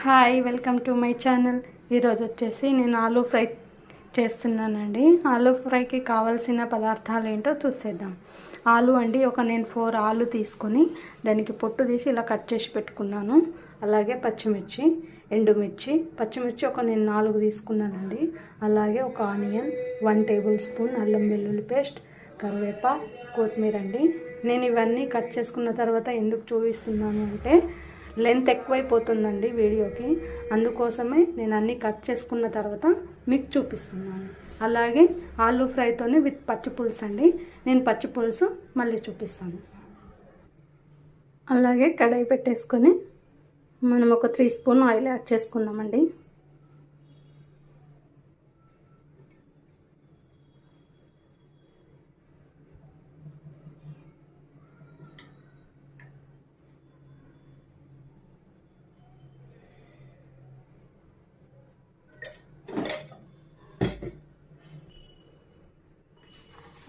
Hi welcome to my channel ఈరోజు వచ్చేసి నేను ఆలూ ఫ్రై చేస్తున్నానండి. ఆలూ ఫ్రైకి కావాల్సిన పదార్థాలు ఏంటో చూసేద్దాం. ఆలు అండి ఒక నేను ఫోర్ ఆలు తీసుకొని దానికి పొట్టు తీసి ఇలా కట్ చేసి పెట్టుకున్నాను. అలాగే పచ్చిమిర్చి ఎండుమిర్చి పచ్చిమిర్చి ఒక నేను నాలుగు తీసుకున్నానండి. అలాగే ఒక ఆనియన్ వన్ టేబుల్ స్పూన్ అల్లం వెల్లుల్లి పేస్ట్ కరివేపా కొత్తిమీర అండి. నేను ఇవన్నీ కట్ చేసుకున్న తర్వాత ఎందుకు చూపిస్తున్నాను అంటే లెంత్ ఎక్కువైపోతుందండి వీడియోకి. అందుకోసమే నేను అన్నీ కట్ చేసుకున్న తర్వాత మీకు చూపిస్తున్నాను. అలాగే ఆలూ ఫ్రైతోనే విత్ పచ్చి పులుసు అండి. నేను పచ్చి పులుసు మళ్ళీ చూపిస్తాను. అలాగే కడాయి పెట్టేసుకొని మనం ఒక త్రీ స్పూన్ ఆయిల్ యాడ్ చేసుకుందామండి.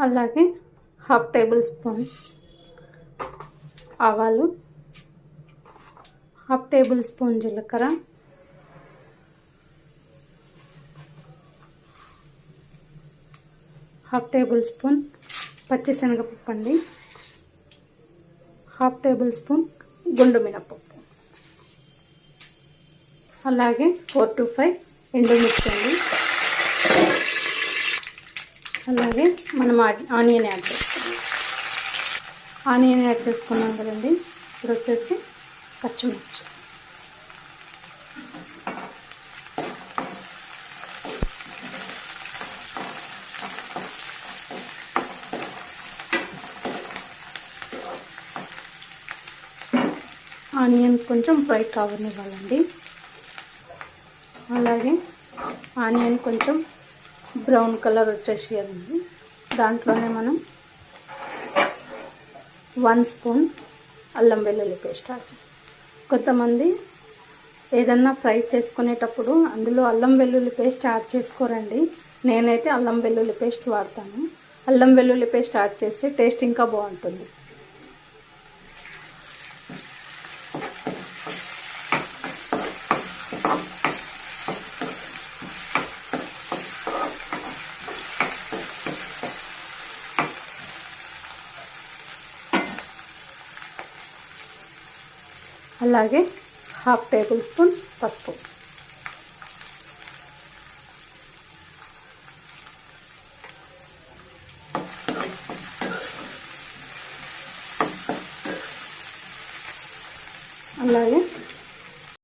అలాగే హాఫ్ టేబుల్ స్పూన్ ఆవాలు హాఫ్ టేబుల్ స్పూన్ జీలకర్ర హాఫ్ టేబుల్ స్పూన్ పచ్చిశనగపప్పు అండి హాఫ్ టేబుల్ స్పూన్ గుండు మినపప్పు. అలాగే ఫోర్ టు ఫైవ్ ఎండుమిర్చి అండి. అలాగే మనం ఆనియన్ యాడ్ చేసుకున్నాం ఆనియన్ యాడ్ చేసుకున్నాం కదండి. ఇప్పుడు వచ్చేసి పచ్చిమిర్చి. ఆనియన్ కొంచెం ఫ్రై కావనివ్వాలండి. అలాగే ఆనియన్ కొంచెం బ్రౌన్ కలర్ వచ్చేసేయాలండి దాంట్లోనే మనం వన్ స్పూన్ అల్లం వెల్లుల్లి పేస్ట్ యాడ్ కొంతమంది ఏదన్నా ఫ్రై చేసుకునేటప్పుడు అందులో అల్లం వెల్లుల్లి పేస్ట్ యాడ్ చేసుకోరండి. నేనైతే అల్లం వెల్లుల్లి పేస్ట్ వాడతాను. అల్లం వెల్లుల్లి పేస్ట్ యాడ్ చేస్తే టేస్ట్ ఇంకా బాగుంటుంది. अलागे हाफ़ टेबल स्पून पसप अलगे